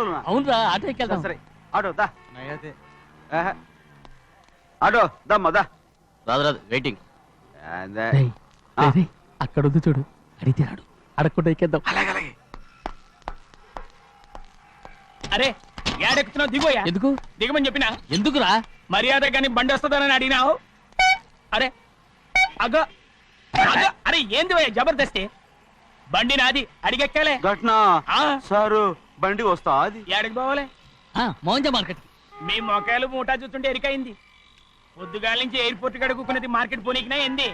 అవునరా ఆటో ఎక్కెళ్దాం సరే. ఆటో దా. ఆహా. ఆటో దమ్మా దా. రాదు రాదు వెయిటింగ్ అదే. రేయ్, ఆ. రేయ్, రేయ్, అక్కడ ఉంది చూడు. అడిగితే రాడు అడగకుండా ఎక్కేద్దాం. అరే ఏడెక్కుతున్నావు? దిగోయా ఎందుకు? దిగమని చెప్పినా? ఎందుకురా? మర్యాద కానీ బండి వస్తుందని అడిగినావు? అరే అగో అగో. అరే ఏంది జబర్దస్తి? బండి నాది అడిగెక్కాలే. ఘటన? ఆ. సారు బండి వస్తా అది ఏడకి పోవాలే? ఆ, మోహన్జా మార్కెట్ మీ మొక్కలు మూటా చూస్తుంటే ఎరికైంది. పొద్దుగాల నుంచి ఎయిర్పోర్ట్ కడుక్కున్నది మార్కెట్ పోనీకినా ఏంది?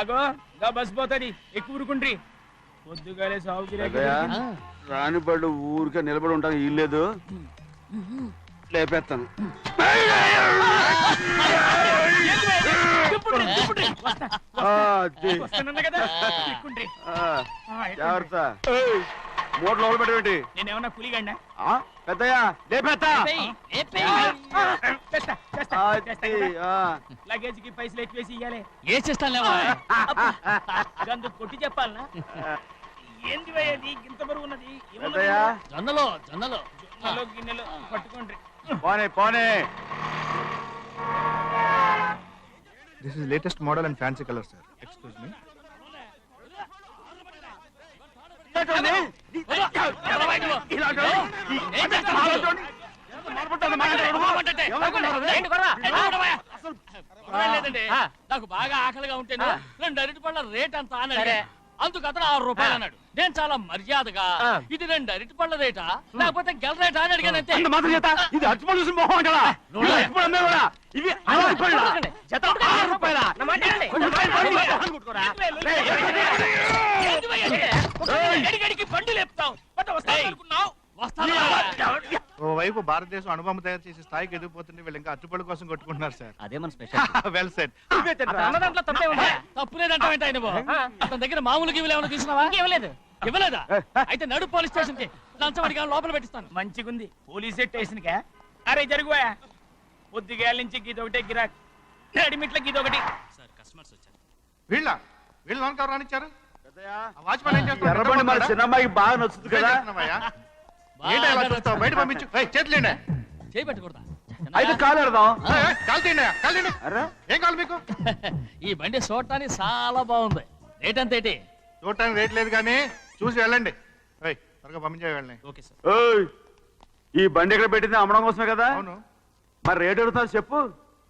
అగో గా బస్ పోతుంది. ఎక్కువ ఊరుకుండ్రి. పొద్దుగాలే సాగు. రాని బళ్ళు ఊరికే నిలబడి ఉంటాను ఇల్లేదు. లేపేస్తాను జాగ్రత్త. మూట లోపల పెట్టేటి నేనేమన్నా పులిగండా పెద్దయ్యా. ఆ. లగేజ్కి పైసలు ఎక్కువేసి ఇయ్యాలి. ఏ చేస్తాను లేవా గందు కొట్టి చెప్పాలనా? ఏంది భయ్యా ఇది? ఇంత బరువు ఉన్నది? జొన్నలో జొన్నలో. జొన్నలు గిన్నెలు పట్టుకోండి. పోనే పోనే. This is latest model and fancy color, sir. Excuse me. నాకు బాగా ఆకలిగా ఉంటే రెండు అరటి పళ్ళ రేట్ అంత అని సరే. అడిగాను. అందుకు అతను ఆరు రూపాయలు అన్నాడు. నేను చాలా మర్యాదగా. ఇది రెండు అరటి పళ్ళ రేటా? లేకపోతే గెల రేటా అని అడిగాను అంతే. అంత మాత్రం చేత? ఇది అచ్చుపడి చూసిన మొహం అంటారా నోడా. ఇది అచ్చుపడి అమ్మే కూడా? ఇవి అరవై రూపాయలా? జత ఆరు రూపాయలా? ఓవైపు భారతదేశం అణుబొమ్మ తయారు చేసే స్థాయికి ఎదిగిపోతుంటే వీళ్ళు ఇంకా అట్టుపడి కోసం కొట్టుకుంటున్నారు సార్. అదే మన స్పెషల్ వెల్ సెట్ తప్పే బాబు? అతని దగ్గర మామూలు గివ్వులు ఏమైనా తీసుకున్నావా? ఇవ్వలేదు? ఇవ్వలేదా అయితే నడు పోలీస్ స్టేషన్కి లంచం అడిగా లోపల పెట్టిస్తాను. మంచిగుంది. పోలీస్ స్టేషన్ కా అరే జరుగువా? పొద్దుగాల నుంచి గీదొకటే గిరాక్. నడిమిట్ల గీదొకటి వీళ్ళ? వీళ్ళు లోన్ కవర్ రానిచ్చారు? ఎర్రబండి మన? చిన్నమ్మాయికి బాగా నచ్చుతుంది కదా. చేస్తున్నావయ్యా? ఏంటి అలా చూస్తావు? బయట పంపించు. ఏయ్, చేతులేండి చేయి పెట్టకూడదా? అయితే కాలు ఎడదాం. కాలు తీయండి కాలు ఏం కావాలి మీకు? ఈ బండి చూడటానికి చాలా బాగుంది. రేట్ అంత ఏంటి? చూడటానికి రేట్ లేదు కానీ చూసి వెళ్ళండి. ఏయ్, త్వరగా పంపించే వెళ్ళండి. Okay sir. ఓయ్ ఈ బండి ఇక్కడ పెట్టింది? అమ్మడం కోసమే కదా? అవును. మరి రేట్ అడుగుతా చెప్పు.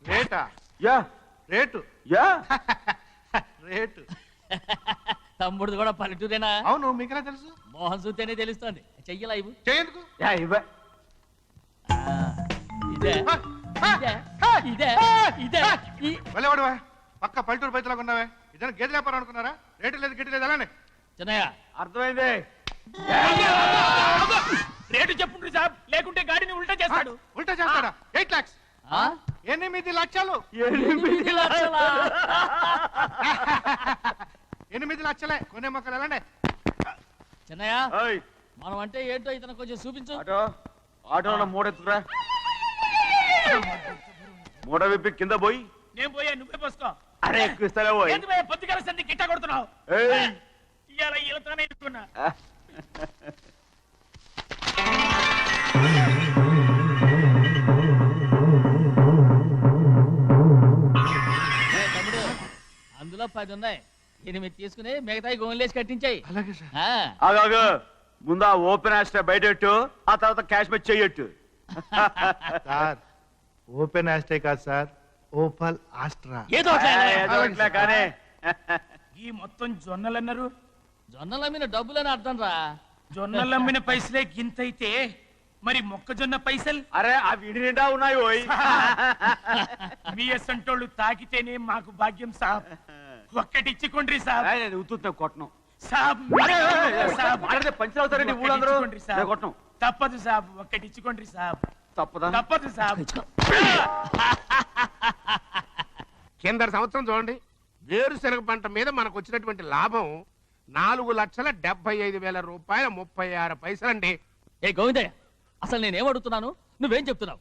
రేటా? యా. రేటు? యా. రేటు. తమ్ముడు కూడా పల్లెటూరేనా? అవును మీకెలా తెలుసు? మోహన్ చూస్తేనే తెలుస్తుంది. చెయ్యలా ఇవ్వు. చేయందుకు ఇదే. ఇదే. ఇదే. ఇదే. వెళ్ళేవాడువా? పక్క పల్లెటూరు బయటలాగా ఉన్నావే. ఇదైనా గేదె వ్యాపారం అనుకున్నారా? రేటు లేదు గిట్టు లేదు అలానే. చిన్నయ్య. అర్థమైంది. రేటు చెప్పుండ్రి సాబ్. లేకుంటే గాడిని ఉల్టా చేస్తాడు. ఉల్టా చేస్తాడా? ఎయిట్ లాక్స్. ఆ? ఎనిమిది లక్షలు. ఎనిమిది లక్షలా? ఎనిమిది లక్షలే. కొనే మొక్కలు ఎలాండి చిన్నయ్య ఓయ్ మనం అంటే ఏంటో ఇతను కొంచెం చూపించు. ఆటో ఆటోలో మూడ ఎత్తుకురా మూడ విప్పి కింద పోయి. నేను పోయా నువ్వే పోసుకో. అరే ఎక్కువ పోయి ఎందుకు భయ్యా పొద్దుగాల సంధి గిట్ట కొడుతున్నావు? ఏయ్. ఇవాళ ఈలతోనే ఎత్తుకున్నా ఏ, తమ్ముడు అందులో పది ఉన్నాయి. ఎనిమిది తీసుకుని మిగతాయి గోన్లేసి కట్టించాయి. అలాగే సార్. ఆగాగు ముందు ఆ ఓపెన్ ఆస్ట్రా బయట పెట్టు ఆ తర్వాత క్యాష్ మెచ్ చెయ్యట్టు. సార్ ఓపెన్ ఆస్ట్రే కాదు సార్ ఓపల్ ఆస్ట్రా. ఏదో ఒకటి కానీ. ఈ మొత్తం జొన్నలు అన్నారు జొన్నల మీద డబ్బులని అర్థం రా. జొన్నలు అమ్మిన పైసలే గింతైతే మరి మొక్కజొన్న పైసలు? అరే ఆ విడి నిండా ఉన్నాయి ఓయ్. మీ అసంటోళ్ళు తాకితేనే మాకు భాగ్యం సాబ్. ఒక్కటిచ్చుకోండి సాబ్. ఏయ్, నేను ఉత్తున్నా కొట్టను. సాబ్ సాబ్. మాట్లాడితే పంచర్ అవుతారండి ఊళ్ళందరూ. సాబ్. కొట్టను. తప్పదు సాబ్ ఒక్కటిచ్చుకోండి సాబ్. తప్పదా? తప్పదు సాబ్. కింద సంవత్సరం చూడండి. వేరుశనగ పంట మీద మనకు వచ్చినటువంటి లాభం నాలుగు లక్షల డెబ్బై ఐదు వేల రూపాయల ముప్పై ఆరు పైసలండి. ఏ గోవిందయ్య అసలు నేనేం అడుగుతున్నాను? నువ్వేం చెప్తున్నావు?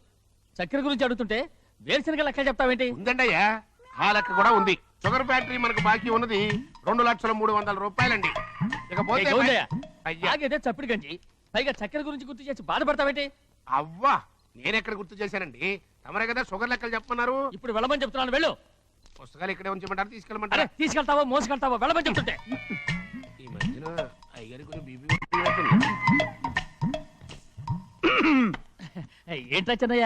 చక్కెర గురించి అడుగుతుంటే వేరుశనగ లెక్క చెప్తావేంటి? ఉందండి అయ్యా ఆ లెక్క కూడా ఉంది. షుగర్ ఫ్యాక్టరీ మనకు బాకీ ఉన్నది రెండు లక్షల మూడు వందల రూపాయలండి. ఇకపోతే అయ్యా. ఆగేదే చప్పిడి గంజి. పైగా చక్కెర గురించి గుర్తు చేసి బాధపడతావేంటి? అవ్వా నేనెక్కడ గుర్తు చేశానండి? తమరే కదా షుగర్ లెక్కలు చెప్పమన్నారు. ఇప్పుడు వెళ్ళమని చెప్తున్నాను వెళ్ళు. పుస్తకాలు ఇక్కడే ఉంచమంటారు అరే తీసుకెళ్ళమంటారా తీసుకెళ్తావో మోసుకెళ్తావో వెళ్ళమని చెప్తుంటే. ఈ మధ్యన అయ్యగారి కొంచెం బీపీ ఏంట్రా చిన్నయ్య?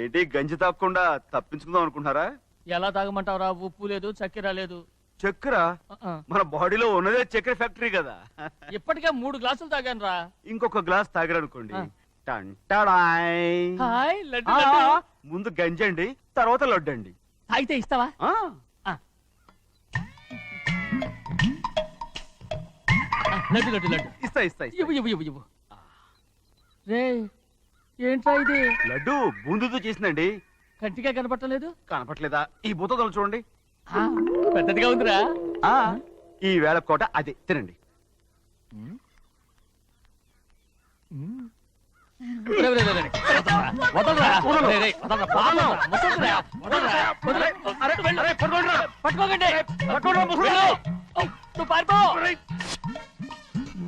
ఏంటి గంజి తాగకుండా తప్పించుకుందాం అనుకుంటున్నారా? ఎలా తాగమంటావురా ఉప్పు లేదు చక్కెర లేదు. చక్కెర. మన బాడీలో ఉన్నదే చక్కెర ఫ్యాక్టరీ కదా. ఇప్పటికే మూడు గ్లాసులు తాగాను రా. ఇంకొక గ్లాస్ తాగారనుకోండి. ముందు గంజండి తర్వాత లడ్డండి. తాగితే ఇస్తావా? లడ్డు లడ్డు లడ్డు. ఇస్తా ఇస్తా ఇస్తా. ఇవ్వు ఇవ్వు ఇవ్వు ఇవ్వు. రే ఏంట్రా ఇది? లడ్డు బూందుతో చేసిందండి. కంటిగా కనపట్టలేదు కనపట్లేదా ఈ బూతలు చూడండి. పెద్దదిగా ఉందిరా. ఆ ఈ వేళ కోట అదే. తినండి. రే, రే, రే, రే. వదలరా, వదలరా. రే, రే, వదలరా, వదలరా, వదలరా, వదలరా, వదలరా. వెళ్ళు. పట్టుకోకండి వెళ్ళు. ఓ, నువ్వు పారిపో.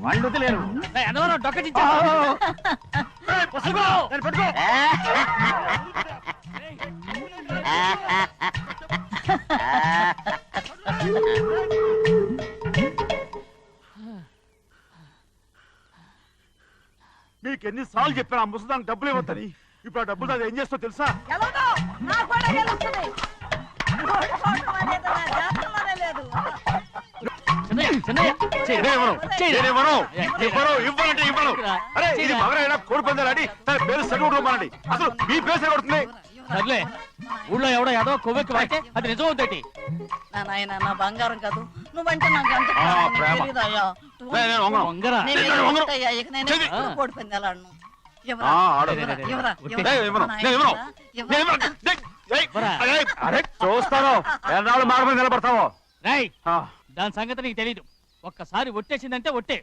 వాళ్ళు వదిలేరు రే, అన్నవరం డొక్కటించా పట్టుకో. మీకు ఎన్ని సార్లు చెప్పాను ఆ ముసదానికి డబ్బులు ఇవ్వద్దని. ఇప్పుడు ఆ డబ్బులు ఏం చేస్తో తెలుసా? ఎలాగో నా కూడా తన పేరు అసలు మీ పేరు సర్లే ఊళ్ళో ఎవడో ఏదో కొవ్వెక్కి వాడితే అది నిజం అవుతాయి నా నాయన నా బంగారం కాదు. నువ్వంటే నాకు ఎంత చూస్తాను. ఎన్నాళ్ళు మాట మీద నిలబడతావో? దాని సంగతి నీకు తెలీదు. ఒక్కసారి ఒట్టేసిందంటే ఒట్టే.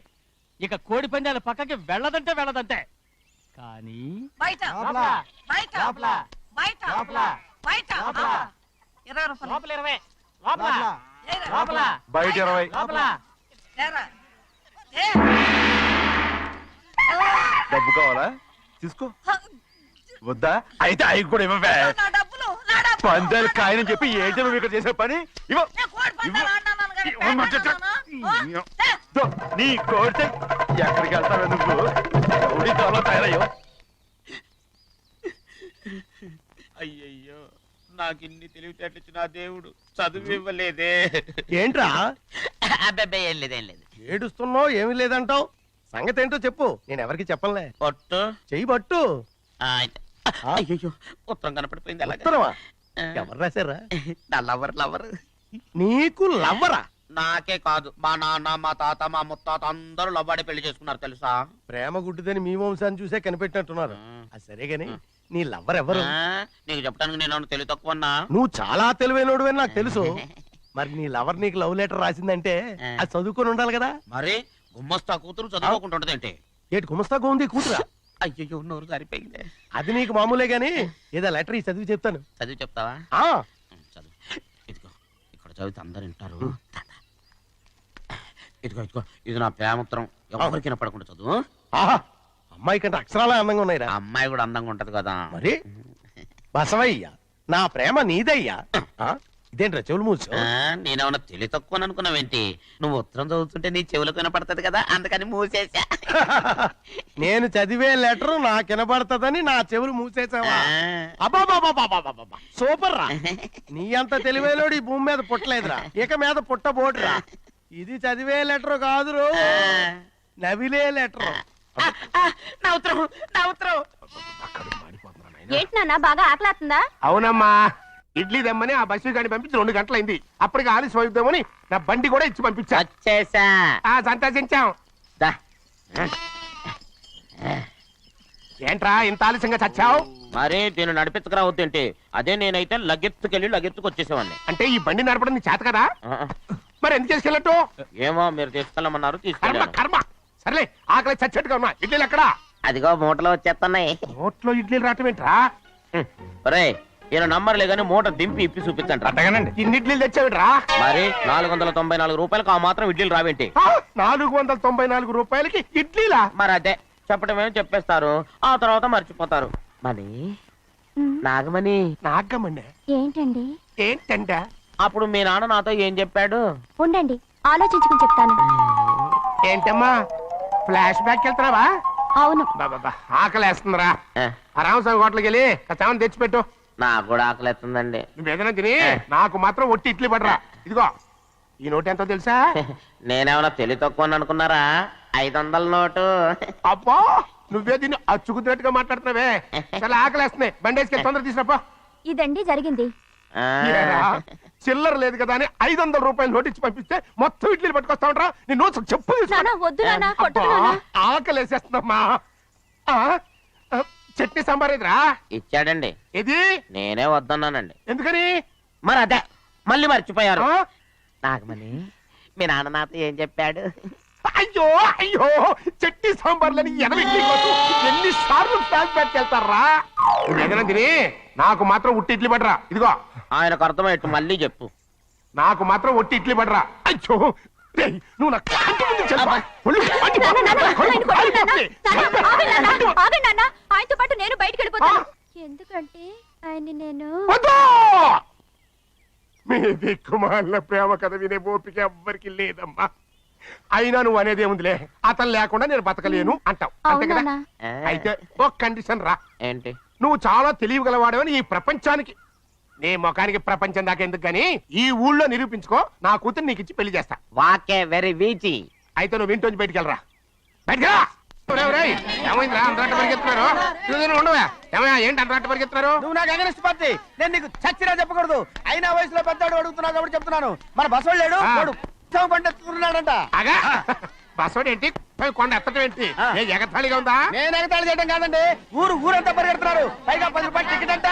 ఇక కోడి పందాల పక్కకి వెళ్ళదంటే వెళ్ళదంటే కానీ బయట. బయట. బయట. బయట. ఆ. ఇరవై. డబ్బు కావాలా? తీసుకో. వద్దా? అయితే అవి కూడా ఇవ్వవే. పందాలు కాయని చెప్పి ఏంటి నువ్వు ఇక్కడ చేసే పని ఇవ్వ. నీ కోడితే ఎక్కడికి వెళ్తావే నువ్వు? రౌడీ త్వరలో తయారయ్యో. అయ్యయ్యో నాకు ఇన్ని తెలివితేటలు ఇచ్చిన దేవుడు చదువు ఇవ్వలేదే. ఏంట్రా? అబ్బాయి ఏం లేదు ఏం లేదు. ఏడుస్తున్నావు ఏమీ లేదంటావు? సంగతి ఏంటో చెప్పు నేను ఎవరికి చెప్పనులే. పొట్టు చెయ్యి పట్టు. అయ్యయ్యో ఉత్తరం కనపడిపోయింది అలాగే. ఉత్తరమా? ఎవరు రాశారా? నా లవర్ లవర్. నీకు లవ్వరా నాకే కాదు. మా నాన్న మా తాత మా ముత్తాత అందరూ లవ్వాడి పెళ్ళి చేసుకున్నారు తెలుసా? ప్రేమ గుడ్డిదని మీ వంశాన్ని చూసే కనిపెట్టినట్టున్నారు. అది సరే గాని నీ లవ్వర్ ఎవరు? ఆ, నీకు చెప్పడానికి నేను తెలివి తక్కువన్నా నువ్వు చాలా తెలివైనడు అని నాకు తెలుసు. మరి నీ లవర్ నీకు లవ్ లెటర్ రాసిందంటే అది చదువుకొని ఉండాలి కదా? మరి గుమ్మస్తా కూతురు చదువుకుంటుంటది ఏంటి? ఏటి ఉంది కూతురా? అయ్యయ్యో నోరు సరిపోయింది అది నీకు మామూలే గాని ఏదో లెటర్ ఈ చదివి చెప్తాను. చదివి చెప్తావా? ఆ. చదువు. ఇదిగో ఇక్కడ చదివితే అందరు వింటారు. ఇదిగో ఇదిగో ఇది నా ప్రేమోత్తరం. ఎవరికి వినపడకుండా చదువు ఆహా అమ్మాయి కంటే అక్షరాలే అందంగా ఉన్నాయిరా. అమ్మాయి కూడా అందంగా ఉంటది కదా. మరి? బసవయ్య నా ప్రేమ నీదయ్యా? ఆ? ఇదేంట్రా చెవులు మూసు? ఆ, నేనేమన్నా తెలివి తక్కువ అనుకున్నావేంటి? నువ్వు ఉత్తరం చదువుతుంటే నీ చెవులకు వినపడుతుంది కదా అందుకని మూసేసా నేను చదివే లెటర్ నాకు వినపడుతుందని నా చెవులు మూసేసావా ఆ. సూపర్ రా నీ అంత తెలివైనోడు ఈ భూమి మీద పుట్టలేదురా. ఇక మీద పుట్టబోడురా. ఇది చదివే లెటర్ కాదురు. నవిలే లెటర్. నా ఉత్తరం నా ఉత్తరం. ఏంటి నాన్న బాగా ఆకలాతుందా? అవునమ్మా ఇడ్లీ దమ్మని ఆ బస్సు గాని పంపించి రెండు గంటలైంది. అప్పటికి ఆలస్యం అవుతామని నా బండి కూడా ఇచ్చి పంపించా. వచ్చేసా. సంతోషించాం. దా. ఏంట్రా ఇంత ఆలస్యంగా చచ్చావు? మరి దీన్ని నడిపించకరావద్దేంటి అదే నేనైతే లగెత్తుకెళ్ళి లగెత్తుకు వచ్చేసేవాడిని అంటే ఈ బండి నడపడం నీ చేత కదా. మరి ఎందుకు చేసుకెళ్ళట్టు ఏమో మీరు తీసుకెళ్ళమన్నారు కర్మ తీసుకెళ్ళాను. కర్మ. సర్లే ఆకలి చచ్చేట్టుగా ఉన్నా. ఇడ్లీలు ఎక్కడా? అదిగో మూటలో వచ్చేస్తున్నాయి నోట్లో ఇడ్లీలు రావటం ఏంట్రా? ఒరే ఈయన నంబర్లే కానీ మూట దింపి ఇప్పి చూపించండి అట్టగానండి ఇన్ని ఇడ్లీలు తెచ్చావిడ్రా మరి నాలుగు వందల తొంభై నాలుగు రూపాయలకు ఆ మాత్రం ఇడ్లీలు రావేంటి? ఆ, నాలుగు వందల తొంభై నాలుగు రూపాయలకి ఇడ్లీలా? మరి అదే చెప్పడమేమో చెప్పేస్తారు. ఆ తర్వాత మర్చిపోతారు. మని? నాగమణి నాగమ్మండి ఏంటండి? ఏంటంట అప్పుడు మీ నాన్న నాతో ఏం చెప్పాడు? ఉండండి ఆలోచించుకుని చెప్తాను. ఏంటమ్మా? ఫ్లాష్ బ్యాక్ వెళ్తున్నావా? అవును. బాబా ఆకలేస్తుందిరా. ఏ, ఆ రామస్వామి హోటల్కి వెళ్ళి కచ్చామని తెచ్చిపెట్టు. నాకు కూడా ఆకలిస్తుందండి. నువ్వు ఏదైనా తిని నాకు మాత్రం ఒట్టి ఇడ్లీ పడరా. ఇదిగో ఈ నోటు ఎంతో తెలుసా? నేనేమన్నా తెలివి తక్కువ అనుకున్నారా? ఐదు వందల నోటు. అబ్బా నువ్వే దీన్ని అచ్చుకుతున్నట్టుగా మాట్లాడుతున్నావే. చాలా ఆకలేస్తున్నాయి. బండేసుకెళ్ళి తొందర తీసినప్పా ఇదండి జరిగింది. చిల్లర లేదు కదా అని ఐదు వందల రూపాయలు నోటు ఇచ్చి పంపిస్తే మొత్తం ఇడ్లీలు పట్టుకొస్తా ఉంటా నీ నోట్స్ చెప్పు ఆకలేసేస్తుందమ్మా. చట్నీ సాంబార్ ఎదురా ఇచ్చాడండి. ఇది నేనే వద్దన్నానండి. ఎందుకని? మరి అదే మళ్ళీ మర్చిపోయారు. ఆ? నాగమణి మీ నాన్న నాతో ఏం చెప్పాడు? అయ్యో అయ్యో చట్నీ సాంబార్లని ఎనభై ఎన్ని సార్లు ప్యాక్ పెట్టుకెళ్తారా ఏదైనా తిని నాకు మాత్రం ఉట్టి ఇడ్లీ పడరా ఇదిగో ఆయనకు అర్థమయ్యట్టు మళ్ళీ చెప్పు నాకు మాత్రం ఒట్టి ఇడ్లీ పడరా అయ్యో రేయ్, నువ్వు నా కంటి ముందు చెప్పా. ఒళ్ళు మండిపోతుంది. నానా, నానా, ఆయన కడుపు కొట్టదు నానా. కాలిపోతుంది. నానా, ఆగండి నానా, ఆగండి నానా. ఆయనతో పాటు నేను బయటికి వెళ్ళిపోతాను ఎందుకంటే ఆయన్ని నేను వద్దు! మీ దిక్కుమాలిన ప్రేమ కథ వినే ఓపిక ఎవ్వరికి లేదమ్మా అయినా నువ్వు అనేది ఏముందిలే? అతను లేకుండా నేను బతకలేను అంటావు. అంతే కదా? అవునా అయితే ఒక కండిషన్ రా. ఏంటి? నువ్వు చాలా తెలియగలవాడవని ఈ ప్రపంచానికి. నీ ముఖానికి ప్రపంచం దాకా ఎందుకు గాని ఈ ఊళ్ళో నిరూపించుకో నా కూతురు నీకు ఇచ్చి పెళ్ళి చేస్తా. వాకే వెరీ వీచి. అయితే నువ్వు ఇంటి నుంచి బయటికి వెళ్ళరా. బయటికి రా! ఒరేయ్, ఒరేయ్, ఏమైందిరా? అంతరాట పరిగెత్తున్నారు? ఇదిగో నువ్వు ఉండవా? ఏమయ్యా ఏంటి అంతరాట పరిగెత్తున్నారు? నువ్వు నాకు అగనిస్ట్ పార్టీ. నేను నీకు చచ్చినా చెప్పకూడదు. అయినా వయసులో పెద్దవాడు అడుగుతున్నావు కాబట్టి చెప్తున్నాను. మన బసవాడు లేడు ఆ. వాడు ఉత్సవం పండిస్తున్నాడంట అగా బస్సోడు ఏంటి? పోయి కొండ ఎత్తడం ఏంటి? ఆ. ఏ ఎగతాళిగా ఉందా? నేను ఎగతాళి చేయడం కాదండి. ఊరు ఊరంతా పరిగెడుతున్నారు. పైగా పది రూపాయలు టికెట్ అంట.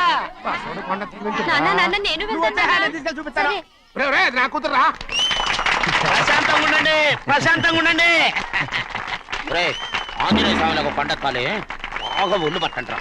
బస్సోడు కొండ ఎత్తడం ఏంటి? నాన్న నాన్న నేను నువ్వు వచ్చే వెళ్తాను హ్యాండ్ తీసుకెళ్ళి చూపిస్తాను సరే. ఒరేయ్, ఒరేయ్, అది నా కూతురు రా ప్రశాంతంగా ఉండండి ప్రశాంతంగా ఉండండి. రే ఆంజనేయ స్వామికి ఒక పంట కాలే. బాగా ఒళ్ళు పట్టంటారా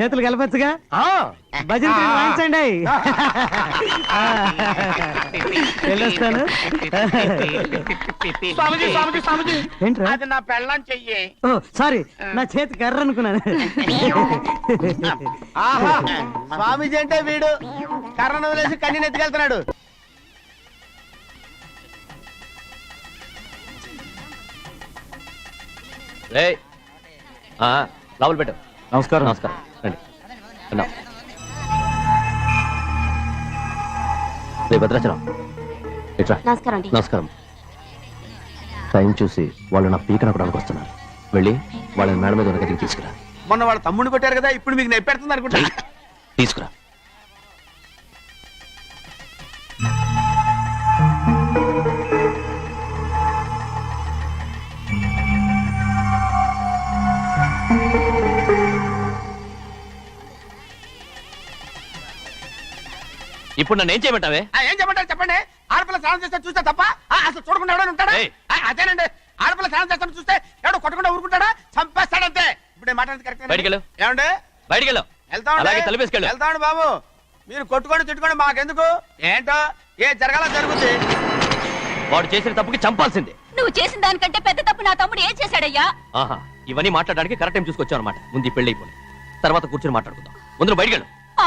చేతులు కలపచ్చుగా? భజన వాయించండి. వెళ్ళొస్తాను. నా పెళ్ళం చెయ్యి. ఓ సారీ నా చేతి కర్ర అనుకున్నాను. ఆహా స్వామిజీ అంటే వీడు. కర్రను వదిలేసి కన్నీ ఎత్తుకెళ్తున్నాడు. లోపల పెట్టు. నమస్కారం. నమస్కారం. వెళ్దాం. రే భద్రాచలం. ఇట్రా. నమస్కారం అండి. నమస్కారం. టైం చూసి వాళ్ళు నా పీకన కూడా వస్తున్నారు. వెళ్ళి వాళ్ళని మేడ మీద ఉన్న గదికి తీసుకురా. మొన్న వాళ్ళ తమ్ముడిని కొట్టారు కదా ఇప్పుడు మీకు నెప్పెడుతుంది అనుకుంటా. తీసుకురా. ఇప్పుడు నన్ను ఏం చేయమంటావే? ఆ, ఏం చెప్పంటారు చెప్పండి? ఆడపిల్ల స్నానం చేస్తే చూస్తే తప్ప? ఆ, అసలు చూడకుండా ఎవడైనా ఉంటాడా? అదేనండి. ఆడపిల్ల స్నానం చేస్తాను చూస్తే ఎవడో కొట్టకుండా ఊరుకుంటాడా? చంపేస్తాడంతే. ఇప్పుడు మాట్లాడేది కరెక్ట్ బయటికి వెళ్ళు. ఏమండి? బయటికి వెళ్ళు వెళ్తామండి బాబు. మీరు కొట్టుకొని తిట్టుకొని మాకెందుకు? ఏంటో? ఏ జరగాల జరుగుతుంది వాడు చేసిన తప్పుకి చంపాల్సిందే. నువ్వు చేసిన దానికంటే పెద్ద తప్పు నా తమ్ముడు ఏం చేశాడయ్యా? ఆహా ఇవన్నీ మాట్లాడడానికి కరెక్ట్ టైం చూసుకొచ్చావు అనమాట ముందు ఈ పెళ్ళి అయిపోయి తర్వాత కూర్చొని మాట్లాడుకుందాం. ముందు బయటికి వెళ్ళు ఆ,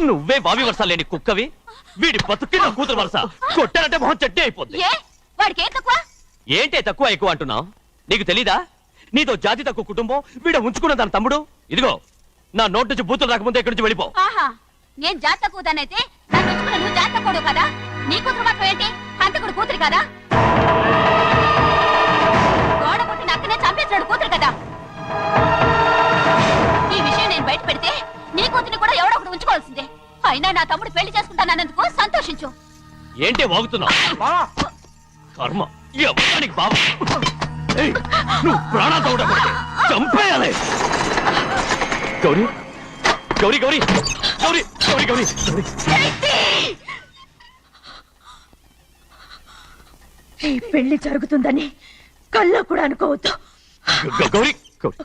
నువ్వే బావి వరుస లేని కుక్కవి? వీడి బతుక్కి నా కూతురు వరుస. కొట్టానంటే మొహం చెడ్డే అయిపోద్ది. ఏ? వాడికి ఏం తక్కువ? ఏంటే తక్కువ ఎక్కువ అంటున్నావు? నీకు తెలీదా? నీతో జాతి తక్కువ కుటుంబం వీడ ఉంచుకున్న తన తమ్ముడు. ఇదిగో నా నోటి నుంచి బూతులు రాకముందే ఇక్కడి నుంచి వెళ్ళిపో. ఆహా నేను జాత తక్కువదానైతే నన్ను ఉంచుకున్న నువ్వు జాత తక్కువడు కదా? నీ కూతురు మాత్రం ఏంటి? హంతకుడు కూతురు కదా? గోడ పుట్టిన అక్కనే చంపేసినాడు కూతురు కదా? నేను బయట పెడితే నీ కూతురిని కూడా ఎవడో ఒకడు ఉంచుకోవాల్సిందే. అయినా నా తమ్ముడు పెళ్ళి చేసుకుంటానన్నందుకు సంతోషించు. ఏంటే వాగుతున్నావు కర్మ. ఎవరికి బావ ఏయ్, నువ్వు చంపేయాలి. గౌరీ గౌరీ గౌరీ గౌరీ గౌరీ గౌరీ గౌరీ. ఈ పెళ్ళి జరుగుతుందని కల్లో కూడా అనుకోవద్దు. గౌరీ గౌరీ,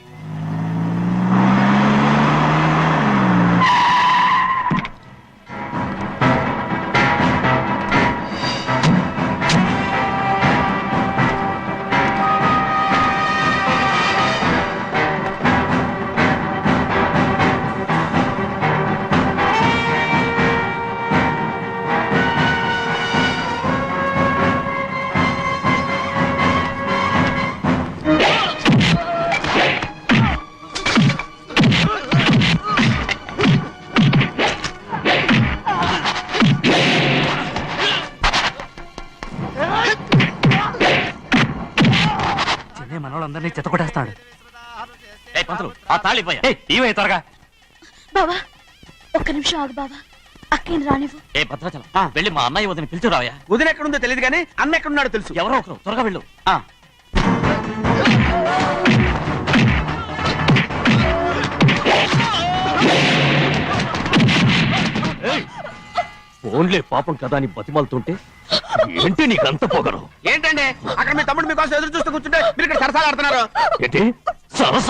త్వరగా? బావా ఒక్క నిమిషం ఆగు అక్కేం రానివ్వు. ఏ భద్రాచలం. వెళ్ళి మా అన్నయ్య వదిన వదిన ఎక్కడుందో తెలియదు కానీ అన్న ఎక్కడున్నాడో తెలుసు. ఎవరో ఒకరు త్వరగా వెళ్ళు. ఆ, ఏయ్! ఫోన్లే పాపం కదా అని బతిమాలుతుంటే ఏంటి నీకంత పొగరు? ఏంటండి? అక్కడ మీ తమ్ముడు మీకోసం ఎదురు చూస్తూ కూర్చుంటే మీరు ఇక్కడ సరసాలు ఆడుతున్నారు. ఏంటి? సరస?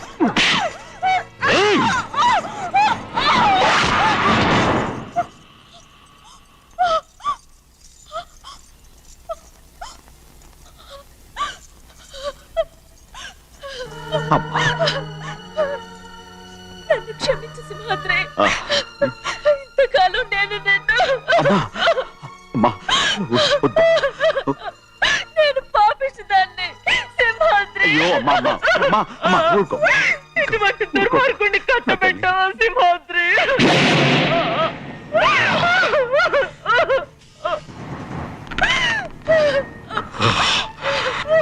ఇటువంటి దుర్మార్గుడిని కట్టబెట్టావా సింహాద్రి.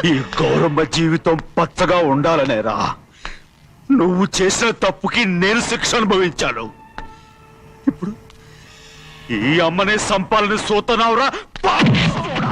ఈ గౌరమ్మ జీవితం పచ్చగా ఉండాలనేరా. నువ్వు చేసిన తప్పుకి నేను శిక్ష అనుభవించాను. ఇప్పుడు ఈ అమ్మనే సంపాలని సూతనావురా పాపిస్తోడా.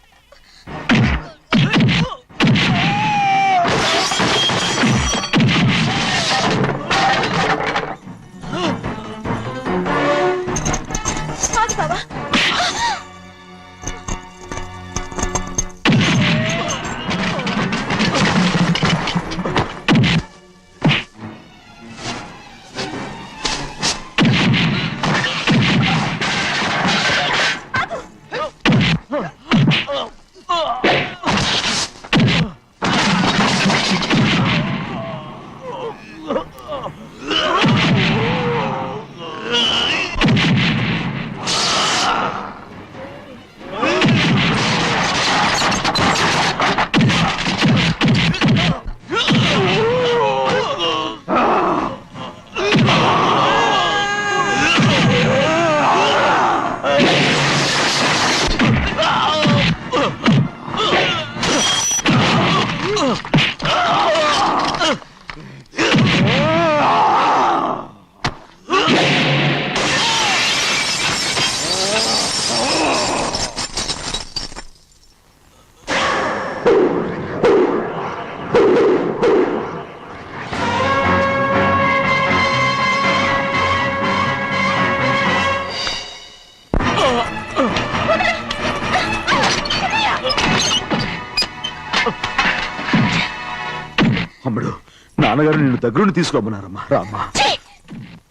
నాన్నగారు నిన్ను దగ్గరుండి తీసుకోమన్నారమ్మా రామ్మా!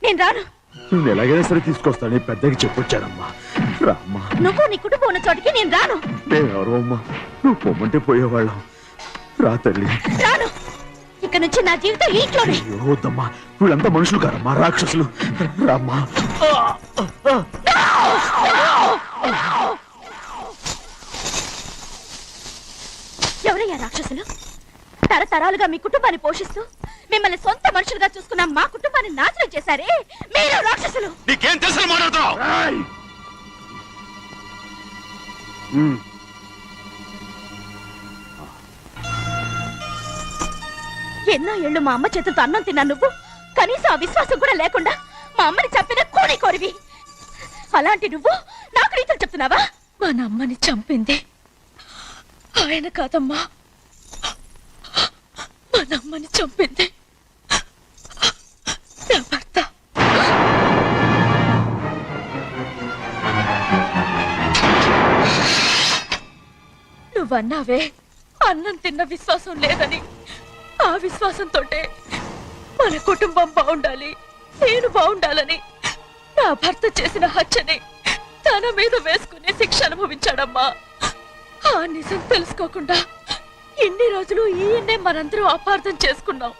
నేను రాను. నువ్వు ఎలాగైనా సరే తీసుకొస్తానని పెద్దకి చెప్పొచ్చానమ్మా. రామ్మా. నువ్వు నీ కుటుంబం ఉన్న చోటికి నేను రాను. మేమెవరో అమ్మా. నువ్వు పొమ్మంటే పోయేవాళ్ళం. రా తల్లి. రాను. ఇక నుంచి నా జీవితం ఈ ఇంట్లోనే అయ్యో, వద్దమ్మా. వీళ్ళంతా మనుషులు కారమ్మా రాక్షసులు. రామ్మా. ఎవరయ్యా రాక్షసులు? తరతరాలుగా మీ కుటుంబాన్ని పోషిస్తూ మిమ్మల్ని సొంత మనుషులుగా చూసుకున్న మా కుటుంబాన్ని నాశనం చేశారే? మీరు రాక్షసులు! నీకేం తెలుసు ఎన్నో ఏళ్ళు మా అమ్మ చేతులతో అన్నం తిన్నా నువ్వు. కనీసం ఆ విశ్వాసం కూడా లేకుండా మా అమ్మని చంపిన కోడి కోరివి. అలాంటి నువ్వు నాకు రీతులు చెప్తున్నావా? మా నమ్మని చంపింది. ఆయన కాదమ్మా. మా నమ్మని చంపింది. నా భర్త నువ్వన్నావే అన్నం తిన్న విశ్వాసం లేదని. ఆ విశ్వాసంతో మన కుటుంబం బాగుండాలి నేను బాగుండాలని. నా భర్త చేసిన హత్యని తన మీద వేసుకునే శిక్ష అనుభవించాడమ్మా. ఆ నిజం తెలుసుకోకుండా ఇన్ని రోజులు ఈయన్నే మనందరం అపార్థం చేసుకున్నాం.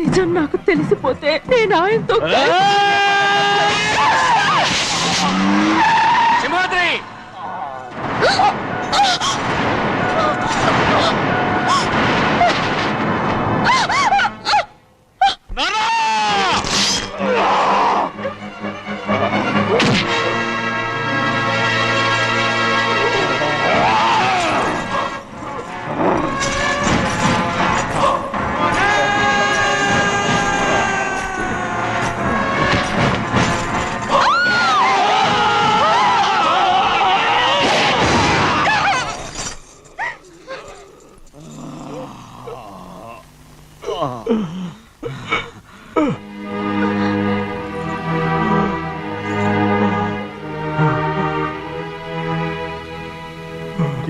నిజం నాకు తెలిసిపోతే నేను ఆయనతో సింహాద్రి!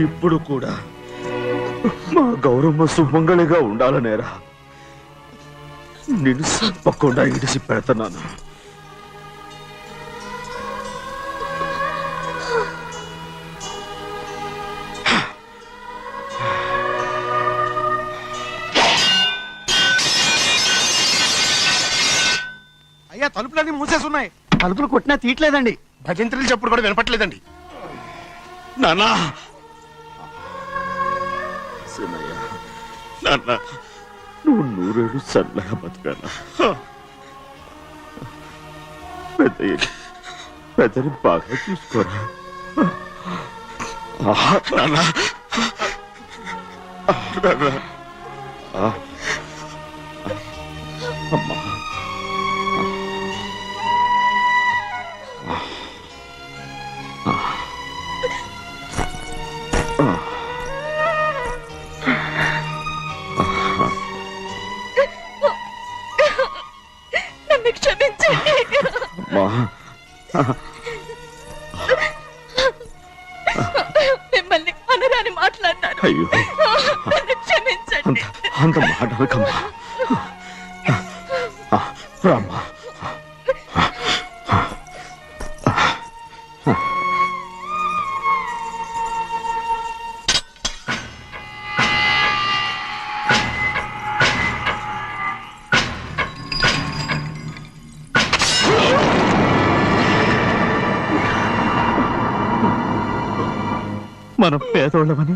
ఇప్పుడు కూడా మా గౌరమ్మ సుమంగళిగా ఉండాలనేరా. నిన్ను తప్పకుండా ఇడిసి పెడుతున్నాను. అయ్యా తలుపులన్నీ మూసేసున్నాయి. తలుపులు కొట్టినా తీయట్లేదండి. భజంత్రులు చెప్పుడు కూడా వినపట్లేదండి. నాన్నా నాన్న నువ్వు నూరేళ్ళు సన్నగా బతకాలా పెద్ద పెద్దని బాగా చూసుకోరా? నాన్న. నాన్న. మనం పేదోళ్ళమని.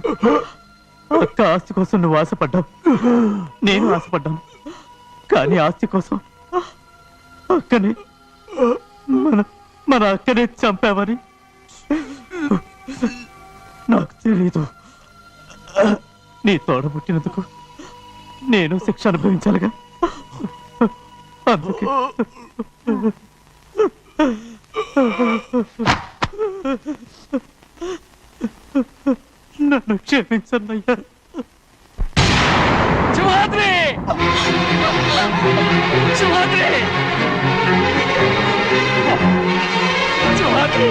అక్క ఆస్తి కోసం నువ్వు ఆశపడ్డావు. నేను ఆశపడ్డాను. కానీ ఆస్తి కోసం అక్కని మన మన అక్కనే చంపామని నాకు తెలీదు. నీ తోడ పుట్టినందుకు నేను శిక్ష అనుభవించాలిగా. అందుకే నన్ను క్షమించన్నయ్యా. సింహాద్రి! సింహాద్రి! సింహాద్రి!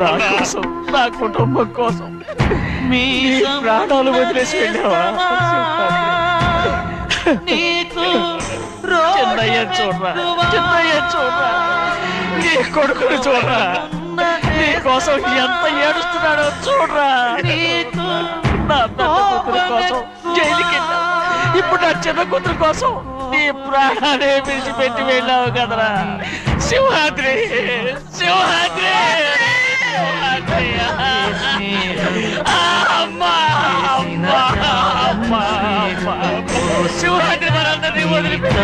నా కోసం నా కుటుంబం కోసం మీ ప్రాణాలు వదిలేసి వెళ్ళావా? చిన్నయ్య చూడరా చిన్నయ్య చూడరా నీ కొడుకుని చూడరా నీ కోసం ఎంత ఏడుస్తున్నాడో చూడరా. నా పెద్ద కూతురు కోసం జైలుకి వెళ్ళావు. ఇప్పుడు నా చిన్న కూతురు కోసం నీ ప్రాణాలే విడిచిపెట్టి వెళ్ళావు కదరా. సింహాద్రి సింహాద్రి సింహాద్రి. మనందరినీ వదిలిపెట్టి